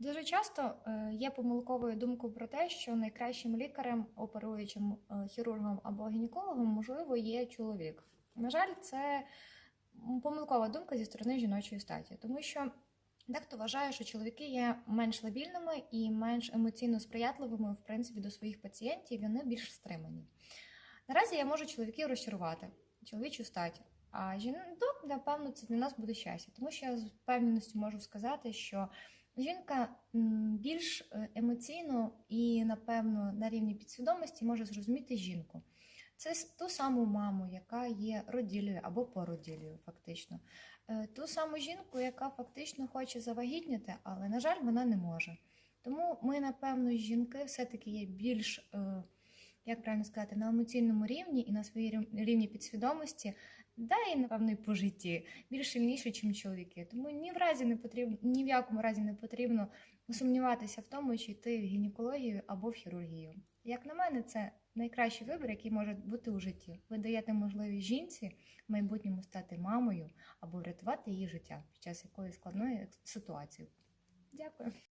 Дуже часто е, є помилковою думкою про те, що найкращим лікарем, оперуючим е, хірургом або гінекологом, можливо, є чоловік. На жаль, це помилкова думка зі сторони жіночої статі, тому що дехто вважає, що чоловіки є менш лабільними і менш емоційно сприятливими, в принципі, до своїх пацієнтів, вони більш стримані. Наразі я можу чоловіків розчарувати, чоловічу статі. А жінок, напевно, це для нас буде щастя, тому що я з впевненістю можу сказати, що жінка більш е, емоційно і, напевно, на рівні підсвідомості може зрозуміти жінку. Це ту саму маму, яка є роділею або породілею, фактично. Е, Ту саму жінку, яка фактично хоче завагітніти, але, на жаль, вона не може. Тому ми, напевно, жінки все-таки є більш, е, як правильно сказати, на емоційному рівні і на своїй рів- рівні підсвідомості, да і, напевно, і по житті більш сильніші, ніж чоловіки. Тому ні в разі не потрібно, ні в якому разі не потрібно сумніватися в тому, чи йти в гінекологію або в хірургію. Як на мене, це найкращий вибір, який може бути у житті. Ви даєте можливість жінці в майбутньому стати мамою або врятувати її життя під час якоїсь складної ситуації. Дякую.